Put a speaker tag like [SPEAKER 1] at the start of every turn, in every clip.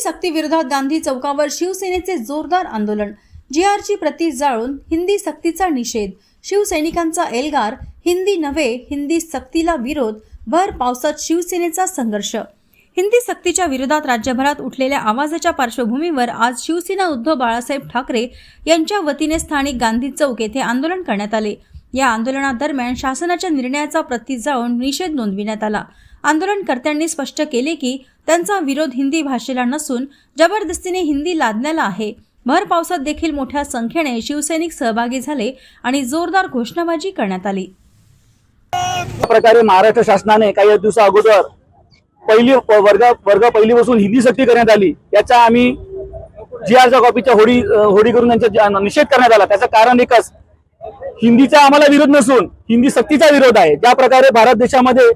[SPEAKER 1] सक्ती विरोधात गांधी चौकावर शिवसेनेचे जोरदार आंदोलन. जी ची प्रती जाळून हिंदी सक्तीचा निषेध. शिवसैनिकांचा एल्गार हिंदी नव्हे हिंदी सक्तीला विरोध भर पावसात शिवसेनेचा संघर्ष. हिंदी सक्तीच्या विरोधात राज्यभरात उठलेल्या आवाजाच्या पार्श्वभूमीवर आज शिवसेना उद्धव बाळासाहेब ठाकरे यांच्या वतीने स्थानिक गांधी चौक येथे आंदोलन करण्यात आले. या आंदोलनादरम्यान शासनाच्या निर्णयाचा प्रती जाळून निषेध नोंदविण्यात आला. आंदोलनकर्त्यांनी स्पष्ट केले की त्यांचा विरोध हिंदी भाषेला नसून जबरदस्तीने हिंदी लादण्याला आहे. भर पावसात देखील मोठ्या संख्येने शिवसैनिक सहभागी झाले आणि जोरदार घोषणाबाजी करण्यात आली.
[SPEAKER 2] प्रकारे महाराष्ट्र शासनाने काही दिवसा अगोदर पहिली वर्ग वर्ग पहिलीपासून हिंदी सक्ती करण्यात आली. याचा आम्ही जी आरच्या कॉपीच्या होडी होडी करून त्यांचा निषेध करण्यात आला. त्याचं कारण एकच हिंदीचा आम्हाला विरोध नसून हिंदी सक्तीचा विरोध आहे. ज्या प्रकारे भारत देशामध्ये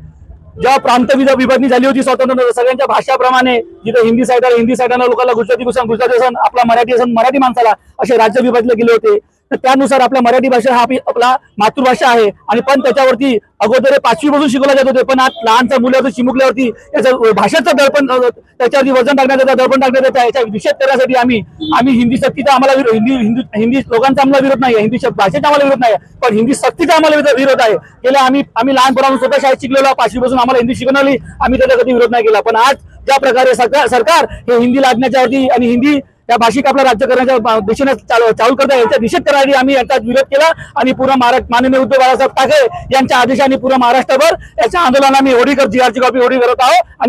[SPEAKER 2] जेव्हा प्रांत विभागणी झाली होती स्वातंत्र्य सगळ्यांच्या भाषाप्रमाणे जिथं हिंदी साईड हिंदी साईडला लोकांना गुजराती असन गुजराती असन आपला मराठी असन मराठी माणसाला असे राज्य विभागले गेले होते. तर त्यानुसार आपल्या मराठी भाषा हा आपली- आपला मातृभाषा आहे. आणि पण त्याच्यावरती अगोदर पाचवीपासून पाचवी पासून शिकवला जात होते. पण आज लहानचा मुलाचं चिमुकल्यावरती याचं भाषेचं दडपण त्याच्यावरती वजन टाकण्यात येतं दडपण टाकण्यात येतं. याचा निषेध करण्यासाठी आम्ही आम्ही हिंदी सक्तीचा आम्हाला विरोध हिंदी हिंदी हिंदी लोकांचा आम्हाला विरोध नाही हिंदी भाषेचा आम्हाला विरोध नाही पण हिंदी सक्तीचा आम्हाला विरोध- विरोध आहे. गेल्या आम्ही आम्ही लहानपणापासून स्वतः शाळेत शिकलेलो पाचवी पासून आम्हाला हिंदी शिकवली आम्ही त्याचा कधी विरोध नाही केला. पण आज ज्या प्रकारे सरकार सरकार हे हिंदी लादण्याच्यावरती आणि हिंदी या भाषिक आपला राज्य करण्याच्या दिशेने चालू करता करत आहे करायला निषेध आम्ही याचा विरोध केला. आणि पूर्ण महाराष्ट्र माननीय उद्धव बाळासाहेब ठाकरे यांच्या आदेशाने पूर्ण महाराष्ट्रभर याच्या आंदोलन आम्ही होडी कर कॉपी होडी करत आहोत आणि